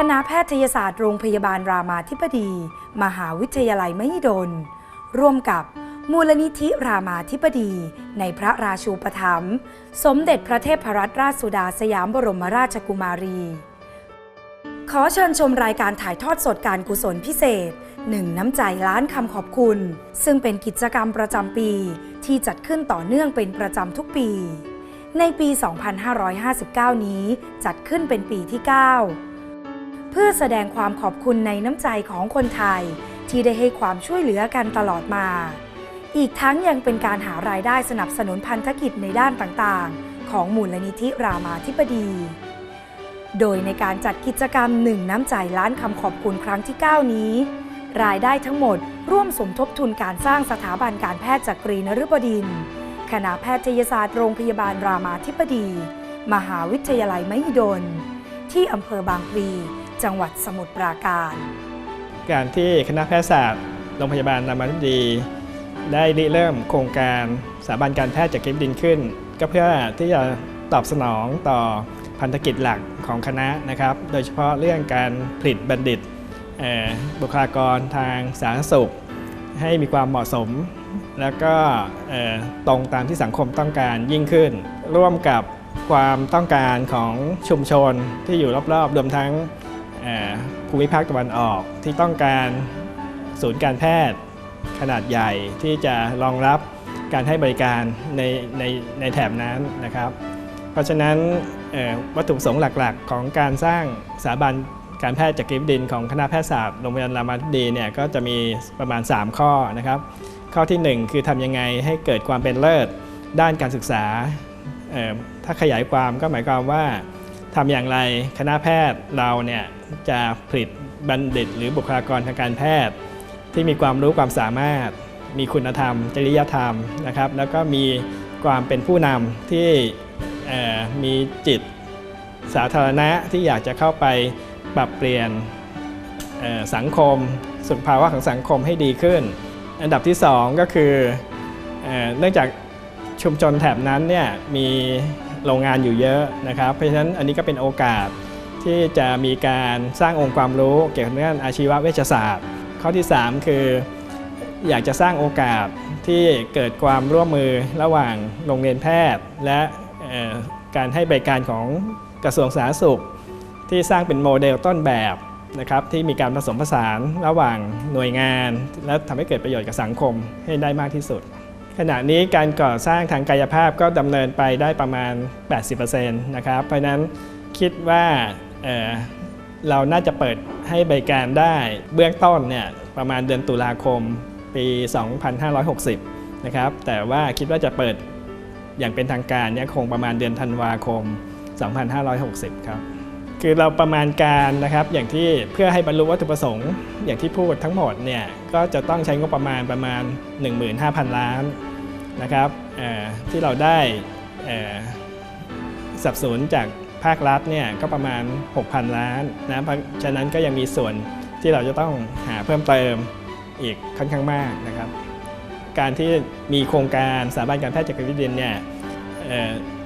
คณะแพทยศาสตร์โรงพยาบาลรามาธิบดี มหาวิทยาลัยมหิดล ร่วมกับมูลนิธิรามาธิบดี ในพระราชูปถัมภ์สมเด็จพระเทพรัตนราชสุดาสยามบรมราชกุมารี ขอเชิญชมรายการถ่ายทอดสดการกุศลพิเศษหนึ่งน้ำใจล้านคำขอบคุณ ซึ่งเป็นกิจกรรมประจำปีที่จัดขึ้นต่อเนื่องเป็นประจำทุกปี ในปี 2559 นี้จัดขึ้นเป็นปีที่ 9 เพื่อแสดงความขอบคุณในน้ำใจของคนไทย ที่ได้ให้ความช่วยเหลือกันตลอดมา อีกทั้งยังเป็นการหารายได้สนับสนุนพันธกิจในด้านต่างๆ ของมูลนิธิรามาธิบดี โดยในการจัดกิจกรรมหนึ่งน้ำใจล้านคำขอบคุณครั้งที่ 9 นี้ รายได้ทั้งหมดร่วมสมทบทุนการสร้างสถาบันการแพทย์จักรีนฤบดินทร์คณะแพทยศาสตร์โรงพยาบาลรามาธิบดี มหาวิทยาลัยมหิดล ที่อำเภอบางพลี จังหวัดสมุทรปราการ การที่คณะแพทยศาสตร์โรงพยาบาลรามาธิบดี ได้ริเริ่มโครงการสถาบันการแพทย์จากเก็บดินขึ้น ก็เพื่อที่จะตอบสนองต่อพันธกิจหลักของคณะนะครับ โดยเฉพาะเรื่องการผลิตบัณฑิตบุคลากรทางสาธารณสุข ให้มีความเหมาะสม แล้วก็ตรงตามที่สังคมต้องการยิ่งขึ้น ร่วมกับความต้องการของชุมชนที่อยู่รอบๆ รวมทั้ง ภูมิภาคตะวันออกที่ต้องการศูนย์การแพทย์ขนาดใหญ่ที่จะรองรับการให้บริการในในในแถบนั้นนะครับ เพราะฉะนั้นวัตถุประสงค์หลักๆ ของการสร้างสถาบันการแพทย์จากกิฟดินของคณะแพทยศาสตร์โรงพยาบาลรามาธิบดีเนี่ยก็จะมีประมาณ 3 ข้อนะครับ ข้อทีหนึ่1 คือทำยังไงให้เกิดความเป็นเลิศด้านการศึกษา ถ้าขยายความก็หมายความว่า ทำอย่างไรคณะแพทย์เราเนี่ยจะผลิตบัณฑิต หรือบุคลากรทางการแพทย์ ที่มีความรู้ความสามารถ มีคุณธรรม จริยธรรมนะครับ แล้วก็มีความเป็นผู้นำที่มีจิตสาธารณะที่อยากจะเข้าไปปรับเปลี่ยนสังคมสุขภาวะของสังคมให้ดีขึ้น อันดับที่ 2 ก็คือเนื่องจากชุมชนแถบนั้นเนี่ยมี โรงงานอยู่เยอะนะครับ เพราะฉะนั้นอันนี้ก็เป็นโอกาสที่จะมีการสร้างองค์ความรู้เกี่ยวกับเรื่องอาชีวเวชศาสตร์ ข้อที่ 3 คือ อยากจะสร้างโอกาสที่เกิดความร่วมมือระหว่างโรงเรียนแพทย์ และการให้บริการของกระทรวงสาธารณสุข ที่สร้างเป็นโมเดลต้นแบบนะครับที่มีการผสมผสานระหว่างหน่วยงาน และทำให้เกิดประโยชน์กับสังคมให้ได้มากที่สุด ขณะนี้การก่อสร้างทางกายภาพก็ดำเนินไปได้ประมาณ 80%นะครับ เพราะนั้นคิดว่าเเราน่าจะเปิดให้บริการได้เบื้องต้นเนี่ยประมาณเดือนตุลาคมปี 2560 นะครับ แต่ว่าคิดว่าจะเปิดอย่างเป็นทางการเนี่ยคงประมาณเดือนธันวาคม 2560 ครับ คือเราประมาณการนะครับ อย่างที่เพื่อให้บรรลุวัตถุประสงค์ อย่างที่พูดทั้งหมดเนี่ยก็จะต้องใช้งบประมาณประมาณ 15,000 ล้านนะครับที่เราได้สับสนจากภาครัฐเนี่ยก็ประมาณ 6,000 ล้านนะเพราะฉะนั้นก็ยังมีส่วนที่เราจะต้องหาเพิ่มเติมอีกค่อนข้างมากนะครับ การที่มีโครงการสถาบันการแพทย์จักรวิดินเนี่ย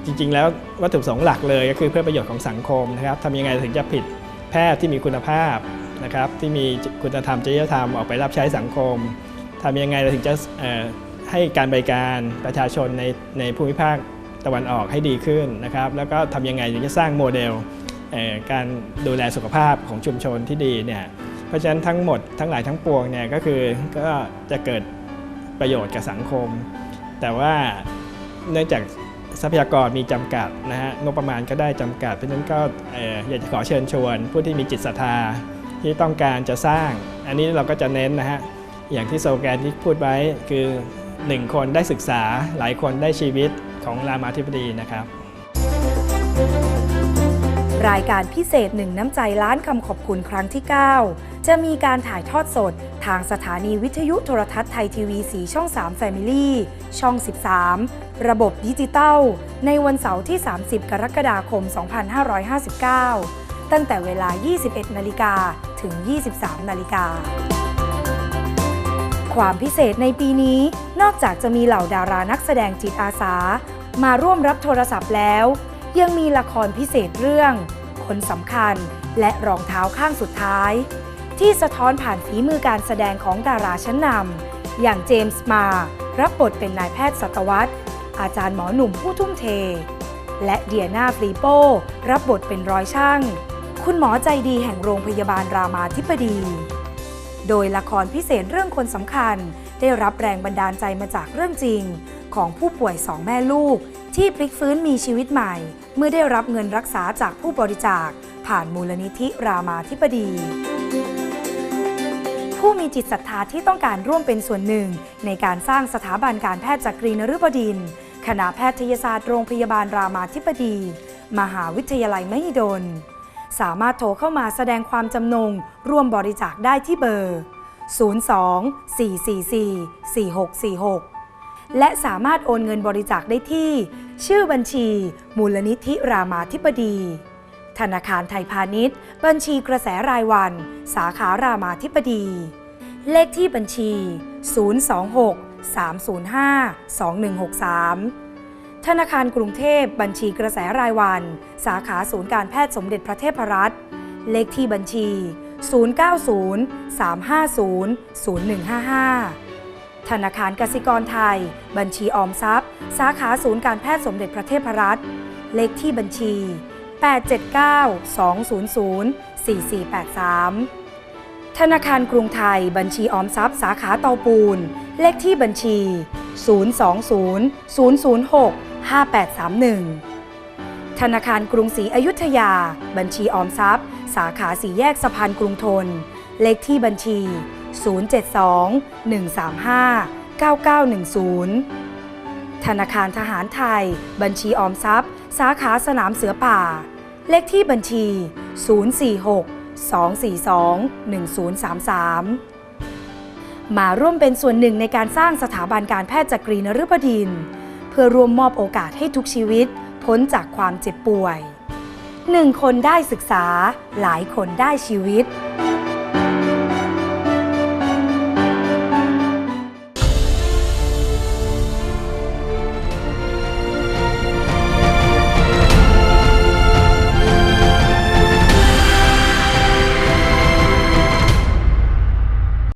จริงๆ แล้ววัตถุประสงค์หลักเลยก็คือเพื่อประโยชน์ของสังคมนะครับทำยังไงถึงจะผลิตแพทย์ที่มีคุณภาพนะครับที่มีคุณธรรมจริยธรรมออกไปรับใช้สังคมทำยังไงเราถึงจะให้การบริการประชาชนในในภูมิภาคตะวันออกให้ดีขึ้นนะครับ แล้วก็ทำยังไงถึงจะสร้างโมเดลเการดูแลสุขภาพของชุมชนที่ดีเนี่ยเพราะฉะนั้นทั้งหมดทั้งหลายทั้งปวงเนี่ยก็คือก็จะเกิดประโยชน์กับสังคม แต่ว่าเนื่องจาก ทรัพยากรมีจำกัดนะฮะงบประมาณก็ได้จำกัด เพราะฉะนั้นก็เอ่ออยากจะขอเชิญชวน ผู้ที่มีจิตศรัทธาที่ต้องการจะสร้าง อันนี้เราก็จะเน้นนะฮะอย่างที่โซแกนที่พูดไว้คือ 1 คนได้ศึกษาหลายคนได้ชีวิตของรามาธิบดีนะครับ รายการพิเศษหนึ่งน้ำใจล้านคำขอบคุณครั้งที่ 9 จะมีการถ่ายทอดสด ทางสถานีวิทยุโทรทัศน์ไทยทีวี 4 ช่อง 3 Family ช่อง 13 ระบบดิจิตัลในวันเสาร์ที่ 30 กรกฎาคม 2559 ตั้งแต่เวลา 21 นาฬิกาถึง 23 นาฬิกา ความพิเศษในปีนี้ นอกจากจะมีเหล่าดารานักแสดงจิตอาสา มาร่วมรับโทรศัพท์แล้ว ยังมีละครพิเศษเรื่อง คนสำคัญและรองเท้าข้างสุดท้าย ที่สะท้อนผ่านฝีมือการแสดงของดาราชั้นนำอย่างเจมส์มา รับบทเป็นนายแพทย์สัตวรรษ อาจารย์หมอหนุ่มผู้ทุ่มเท และเดียนาฟรีโป้ รับบทเป็นร้อยช่าง คุณหมอใจดีแห่งโรงพยาบาลรามาธิบดี โดยละครพิเศษเรื่องคนสำคัญ ได้รับแรงบันดาลใจมาจากเรื่องจริง ของผู้ป่วยสองแม่ลูก ที่พลิกฟื้นมีชีวิตใหม่ เมื่อได้รับเงินรักษาจากผู้บริจาคผ่านมูลนิธิรามาธิบดี ผู้มีจิตศรัทธาที่ต้องการร่วมเป็นส่วนหนึ่ง ในการสร้างสถาบันการแพทย์จักรีนฤบดินทร์คณะแพทยศาสตร์โรงพยาบาลรามาธิบดี มหาวิทยาลัยมหิดล สามารถโทรเข้ามาแสดงความจำนง ร่วมบริจาคได้ที่เบอร์ 02 444 4646 และสามารถโอนเงินบริจาคได้ที่ ชื่อบัญชี มูลนิธิรามาธิบดี ธนาคารไทยพาณิชย์ บัญชีกระแสรายวัน สาขารามาธิบดี เลขที่บัญชี 026 305 2163 ธนาคารกรุงเทพบัญชีกระแสรายวัน สาขาศูนย์การแพทย์สมเด็จพระเทพรัตน์เลขที่บัญชี 090 350 0155 ธนาคารกสิกรไทย บัญชีออมทรัพย์ สาขาศูนย์การแพทย์สมเด็จพระเทพรัตน์เลขที่บัญชี 879 200 4483 ธนาคารกรุงไทยบัญชีออมทรัพย์สาขาเตาปูน เลขที่บัญชี 020 006 5831 ธนาคารกรุงศรีอยุธยา บัญชีออมทรัพย์ สาขาสีแยกสะพานกรุงทน เลขที่บัญชี 072 135 9910 ธนาคารทหารไทย บัญชีออมทรัพย์ สาขาสนามเสือป่า เลขที่บัญชี 046 242 1033 มาร่วมเป็นส่วนหนึ่งในการสร้างสถาบันการแพทย์จักรีนฤบดิน เพื่อรวมมอบโอกาสให้ทุกชีวิตพ้นจากความเจ็บป่วยหนึ่งคนได้ศึกษาหลายคนได้ชีวิต